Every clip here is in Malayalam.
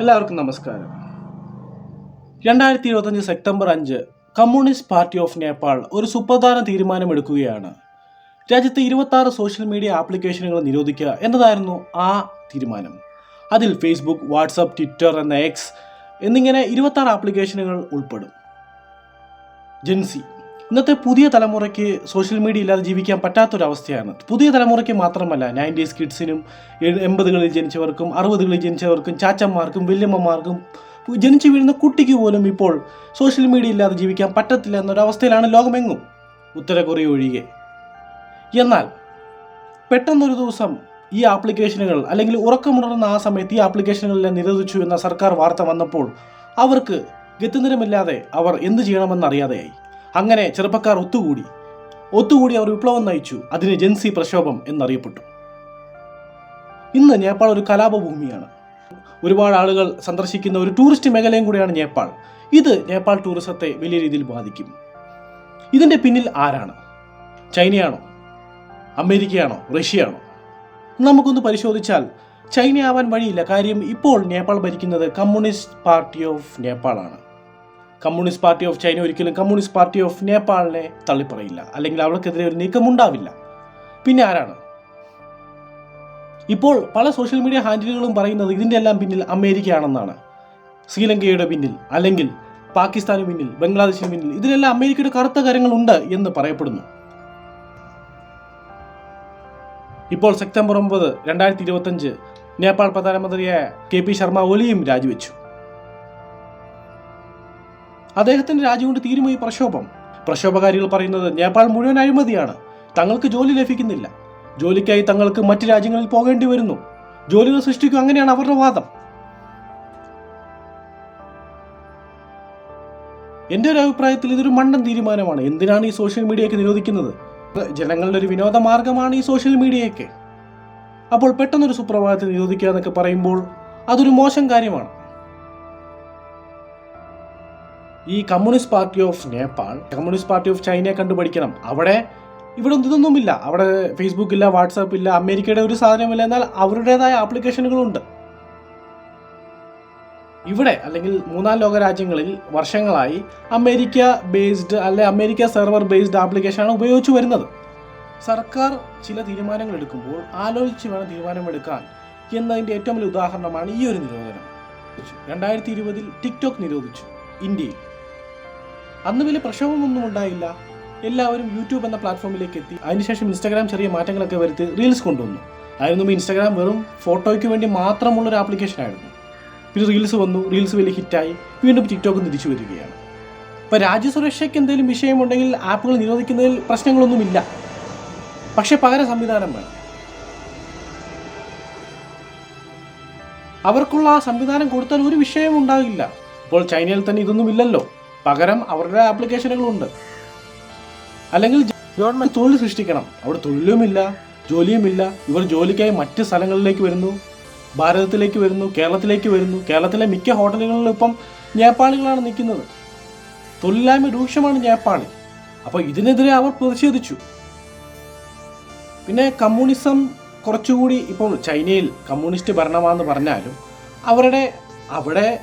എല്ലാവർക്കും നമസ്കാരം. രണ്ടായിരത്തി ഇരുപത്തഞ്ച് സെപ്റ്റംബർ അഞ്ച് കമ്മ്യൂണിസ്റ്റ് പാർട്ടി ഓഫ് നേപ്പാൾ ഒരു സുപ്രധാന തീരുമാനമെടുക്കുകയാണ്. രാജ്യത്തെ ഇരുപത്തി ആറ് സോഷ്യൽ മീഡിയ ആപ്ലിക്കേഷനുകൾ നിരോധിക്കുക എന്നതായിരുന്നു ആ തീരുമാനം. അതിൽ ഫേസ്ബുക്ക് വാട്സപ്പ് ട്വിറ്റർ എന്ന എക്സ് എന്നിങ്ങനെ ഇരുപത്തി ആപ്ലിക്കേഷനുകൾ ഉൾപ്പെടും. ജെൻസി ഇന്നത്തെ പുതിയ തലമുറയ്ക്ക് സോഷ്യൽ മീഡിയ ഇല്ലാതെ ജീവിക്കാൻ പറ്റാത്തൊരവസ്ഥയാണ്. പുതിയ തലമുറയ്ക്ക് മാത്രമല്ല നയന്റീസ് കിഡ്സിനും എൺപതുകളിൽ ജനിച്ചവർക്കും അറുപതുകളിൽ ജനിച്ചവർക്കും ചാച്ചന്മാർക്കും വല്യമ്മമാർക്കും ജനിച്ചു വീഴുന്ന കുട്ടിക്ക് പോലും ഇപ്പോൾ സോഷ്യൽ മീഡിയ ഇല്ലാതെ ജീവിക്കാൻ പറ്റത്തില്ല എന്നൊരവസ്ഥയിലാണ് ലോകമെങ്ങും. ഉത്തര കൊറിയ ഒഴികെ. എന്നാൽ പെട്ടെന്നൊരു ദിവസം ഈ ആപ്ലിക്കേഷനുകൾ അല്ലെങ്കിൽ ഉറക്കമുണർന്ന ആ സമയത്ത് ഈ ആപ്ലിക്കേഷനുകളെല്ലാം നിരോധിച്ചു എന്ന സർക്കാർ വാർത്ത വന്നപ്പോൾ അവർക്ക് ഗത്യന്തരമില്ലാതെ അവർ എന്ത് ചെയ്യണമെന്നറിയാതെയായി. അങ്ങനെ ചെറുപ്പക്കാർ ഒത്തുകൂടി. ഒത്തുകൂടി അവർ വിപ്ലവം നയിച്ചു. അതിന് ജൻസി പ്രക്ഷോഭം എന്നറിയപ്പെട്ടു. ഇന്ന് നേപ്പാൾ ഒരു കലാപഭൂമിയാണ്. ഒരുപാട് ആളുകൾ സന്ദർശിക്കുന്ന ഒരു ടൂറിസ്റ്റ് മേഖലയും കൂടിയാണ് നേപ്പാൾ. ഇത് നേപ്പാൾ ടൂറിസത്തെ വലിയ രീതിയിൽ ബാധിക്കും. ഇതിന്റെ പിന്നിൽ ആരാണ്? ചൈനയാണോ? അമേരിക്കയാണോ? റഷ്യയാണോ? നമുക്കൊന്ന് പരിശോധിച്ചാൽ ചൈനയാവാൻ വഴിയില്ല. കാര്യം ഇപ്പോൾ നേപ്പാൾ ഭരിക്കുന്നത് കമ്മ്യൂണിസ്റ്റ് പാർട്ടി ഓഫ് നേപ്പാളാണ്. കമ്മ്യൂണിസ്റ്റ് പാർട്ടി ഓഫ് ചൈന ഒരിക്കലും കമ്മ്യൂണിസ്റ്റ് പാർട്ടി ഓഫ് നേപ്പാളിനെ തള്ളിപ്പറയില്ല. അല്ലെങ്കിൽ അവൾക്കെതിരെ ഒരു നീക്കം ഉണ്ടാവില്ല പിന്നെ ആരാണ്? ഇപ്പോൾ പല സോഷ്യൽ മീഡിയ ഹാൻഡിലുകളും പറയുന്നത് ഇതിന്റെ എല്ലാം പിന്നിൽ അമേരിക്കയാണെന്നാണ്. ശ്രീലങ്കയുടെ പിന്നിൽ അല്ലെങ്കിൽ പാകിസ്ഥാന് പിന്നിൽ ബംഗ്ലാദേശിന് പിന്നിൽ ഇതിലെല്ലാം അമേരിക്കയുടെ കറുത്ത കാര്യങ്ങളുണ്ട് എന്ന് പറയപ്പെടുന്നു. ഇപ്പോൾ സെപ്റ്റംബർ ഒമ്പത് രണ്ടായിരത്തി ഇരുപത്തഞ്ച് നേപ്പാൾ പ്രധാനമന്ത്രിയായ കെ പി ശർമ്മ ഒലിയും രാജിവെച്ചു. അദ്ദേഹത്തിന്റെ രാജ്യം കൊണ്ട് ഈ പ്രക്ഷോഭം? പ്രക്ഷോഭകാരികൾ പറയുന്നത് നേപ്പാൾ മുഴുവൻ അഴിമതിയാണ്. തങ്ങൾക്ക് ജോലി ലഭിക്കുന്നില്ല. ജോലിക്കായി തങ്ങൾക്ക് മറ്റു രാജ്യങ്ങളിൽ പോകേണ്ടി വരുന്നു. ജോലികൾ സൃഷ്ടിക്കും അങ്ങനെയാണ് അവരുടെ വാദം. എന്റെ ഒരു അഭിപ്രായത്തിൽ ഇതൊരു മണ്ടൻ തീരുമാനമാണ്. എന്തിനാണ് ഈ സോഷ്യൽ മീഡിയയൊക്കെ നിരോധിക്കുന്നത്? ജനങ്ങളുടെ ഒരു വിനോദ മാർഗമാണ് ഈ സോഷ്യൽ മീഡിയയൊക്കെ. അപ്പോൾ പെട്ടെന്നൊരു സുപ്രഭാതത്തിൽ നിരോധിക്കുക എന്നൊക്കെ പറയുമ്പോൾ അതൊരു മോശം കാര്യമാണ്. ഈ communist party of Nepal communist party of ചൈനയെ കണ്ടു പഠിക്കണം അവിടെ ഇവിടെ ഇതൊന്നുമില്ല അവിടെ ഫേസ്ബുക്ക് ഇല്ല വാട്സാപ്പ് ഇല്ല അമേരിക്കയുടെ ഒരു സാധനമില്ല എന്നാൽ അവരുടേതായ ആപ്ലിക്കേഷനുകളുണ്ട്. ഇവിടെ അല്ലെങ്കിൽ മൂന്നാം ലോക രാജ്യങ്ങളിൽ വർഷങ്ങളായി അമേരിക്ക ബേസ്ഡ് അല്ലെ അമേരിക്ക സെർവർ ബേസ്ഡ് ആപ്ലിക്കേഷനാണ് ഉപയോഗിച്ചു വരുന്നത്. സർക്കാർ ചില തീരുമാനങ്ങൾ എടുക്കുമ്പോൾ ആലോചിച്ച് വേണം തീരുമാനമെടുക്കാൻ എന്നതിന്റെ ഏറ്റവും വലിയ ഉദാഹരണമാണ് ഈ ഒരു നിരോധനം. രണ്ടായിരത്തി ഇരുപതിൽ ടിക്ടോക്ക് നിരോധിച്ചു ഇന്ത്യയിൽ. അന്ന് വലിയ പ്രക്ഷോഭമൊന്നും ഉണ്ടായില്ല. എല്ലാവരും യൂട്യൂബ് എന്ന പ്ലാറ്റ്ഫോമിലേക്ക് എത്തി. അതിനുശേഷം ഇൻസ്റ്റാഗ്രാം ചെറിയ മാറ്റങ്ങളൊക്കെ വരുത്തി റീൽസ് കൊണ്ടുവന്നു. ആയിരുന്നു ഇൻസ്റ്റാഗ്രാം വെറും ഫോട്ടോയ്ക്ക് വേണ്ടി മാത്രമുള്ള ഒരു ആപ്ലിക്കേഷൻ ആയിരുന്നു. പിന്നെ റീൽസ് വന്നു. റീൽസ് വലിയ ഹിറ്റായി വീണ്ടും ടിക്ടോക്ക് തിരിച്ചു വരികയാണ്. ഇപ്പോൾ രാജ്യസുരക്ഷയ്ക്ക് എന്തെങ്കിലും വിഷയമുണ്ടെങ്കിൽ ആപ്പുകൾ നിരോധിക്കുന്നതിൽ പ്രശ്നങ്ങളൊന്നുമില്ല. പക്ഷേ പകര സംവിധാനം വേണം. അവർക്കുള്ള ആ സംവിധാനം കൊടുത്താൽ ഒരു വിഷയവും ഉണ്ടാകില്ല. ഇപ്പോൾ ചൈനയിൽ തന്നെ ഇതൊന്നും ഇല്ലല്ലോ പകരം അവരുടെ ആപ്ലിക്കേഷനുകളുണ്ട്. അല്ലെങ്കിൽ ഗവൺമെന്റ് തൊഴിൽ സൃഷ്ടിക്കണം. അവിടെ തൊഴിലുമില്ല ജോലിയുമില്ല. ഇവർ ജോലിക്കായി മറ്റ് സ്ഥലങ്ങളിലേക്ക് വരുന്നു. ഭാരതത്തിലേക്ക് വരുന്നു കേരളത്തിലേക്ക് വരുന്നു. കേരളത്തിലെ മിക്ക ഹോട്ടലുകളിലും ഇപ്പം നേപ്പാളികളാണ് നിൽക്കുന്നത്. തൊഴിലില്ലായ്മ രൂക്ഷമാണ് നേപ്പാളിൽ അപ്പോൾ ഇതിനെതിരെ അവർ പ്രതിഷേധിച്ചു. പിന്നെ കമ്മ്യൂണിസം കുറച്ചുകൂടി ഇപ്പോൾ ചൈനയിൽ കമ്മ്യൂണിസ്റ്റ് ഭരണമാണെന്ന് പറഞ്ഞാലും അവരുടെ അവിടെ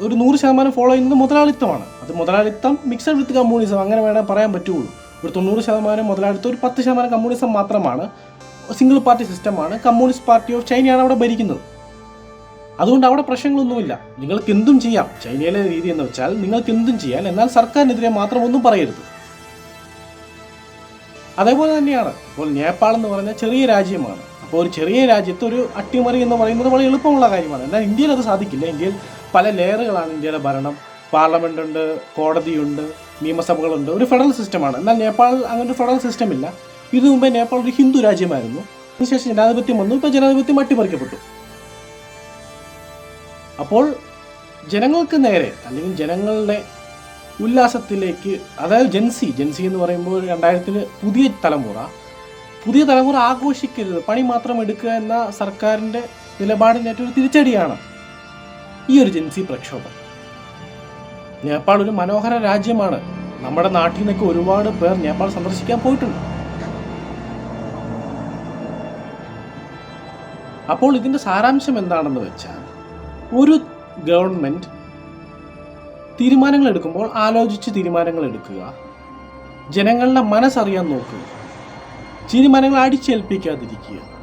ഒരു നൂറ് ശതമാനം ഫോളോ ചെയ്യുന്നത് മുതലാളിത്തമാണ്. അത് മുതലാളിത്തം മിക്സഡ് വിത്ത് കമ്മ്യൂണിസം അങ്ങനെ വേണമെങ്കിൽ പറയാൻ പറ്റുള്ളൂ. ഒരു തൊണ്ണൂറ് ശതമാനം മുതലാളിത്തം ഒരു പത്ത് ശതമാനം കമ്മ്യൂണിസം മാത്രമാണ്. സിംഗിൾ പാർട്ടി സിസ്റ്റമാണ് കമ്മ്യൂണിസ്റ്റ് പാർട്ടി ഓഫ് ചൈനയാണ് അവിടെ ഭരിക്കുന്നത്. അതുകൊണ്ട് അവിടെ പ്രശ്നങ്ങളൊന്നുമില്ല. നിങ്ങൾക്ക് എന്തും ചെയ്യാം. ചൈനയിലെ രീതി എന്ന് വെച്ചാൽ നിങ്ങൾക്ക് എന്തും ചെയ്യാം. എന്നാൽ സർക്കാരിനെതിരെ മാത്രം ഒന്നും പറയരുത്. അതേപോലെ തന്നെയാണ്. ഇപ്പോൾ നേപ്പാൾ എന്ന് പറഞ്ഞാൽ ചെറിയ രാജ്യമാണ്. അപ്പോൾ ഒരു ചെറിയ രാജ്യത്ത് ഒരു അട്ടിമറി എന്ന് പറയുന്നത് വളരെ എളുപ്പമുള്ള കാര്യമാണ്. എന്നാൽ ഇന്ത്യയിൽ അത് സാധിക്കില്ല. ഇന്ത്യയിൽ പല ലെയറുകളാണ് ഇന്ത്യയുടെ ഭരണം. പാർലമെന്റ് ഉണ്ട് കോടതിയുണ്ട് നിയമസഭകളുണ്ട്. ഒരു ഫെഡറൽ സിസ്റ്റമാണ്. എന്നാൽ നേപ്പാൾ അങ്ങനെ ഒരു ഫെഡറൽ സിസ്റ്റം ഇല്ല ഇതിനു മുമ്പേ നേപ്പാൾ ഒരു ഹിന്ദു രാജ്യമായിരുന്നു. അതിനുശേഷം ജനാധിപത്യം വന്നു. ഇപ്പോൾ ജനാധിപത്യം അട്ടിമറിക്കപ്പെട്ടു. അപ്പോൾ ജനങ്ങൾക്ക് നേരെ അല്ലെങ്കിൽ ജനങ്ങളുടെ ഉല്ലാസത്തിലേക്ക് അതായത് ജെൻസി ജെൻസി എന്ന് പറയുമ്പോൾ രണ്ടായിരത്തിന് പുതിയ തലമുറ പുതിയ തലമുറ ആഘോഷിക്കരുത്. പണി മാത്രം എടുക്കുക എന്ന സർക്കാരിന്റെ നിലപാടിന്റെ ഏറ്റവും തിരിച്ചടിയാണ് ഈ ഒരു ജെൻസി പ്രക്ഷോഭം. നേപ്പാൾ ഒരു മനോഹര രാജ്യമാണ്. നമ്മുടെ നാട്ടിൽ നിന്നൊക്കെ ഒരുപാട് പേർ നേപ്പാൾ സന്ദർശിക്കാൻ പോയിട്ടുണ്ട്. അപ്പോൾ ഇതിന്റെ സാരാംശം എന്താണെന്ന് വെച്ചാൽ ഒരു ഗവൺമെന്റ് തീരുമാനങ്ങൾ എടുക്കുമ്പോൾ ആലോചിച്ച് തീരുമാനങ്ങൾ എടുക്കുക ജനങ്ങളുടെ മനസ്സറിയാൻ നോക്കുക. തീരുമാനങ്ങൾ അടിച്ചേൽപ്പിക്കാതിരിക്കുക.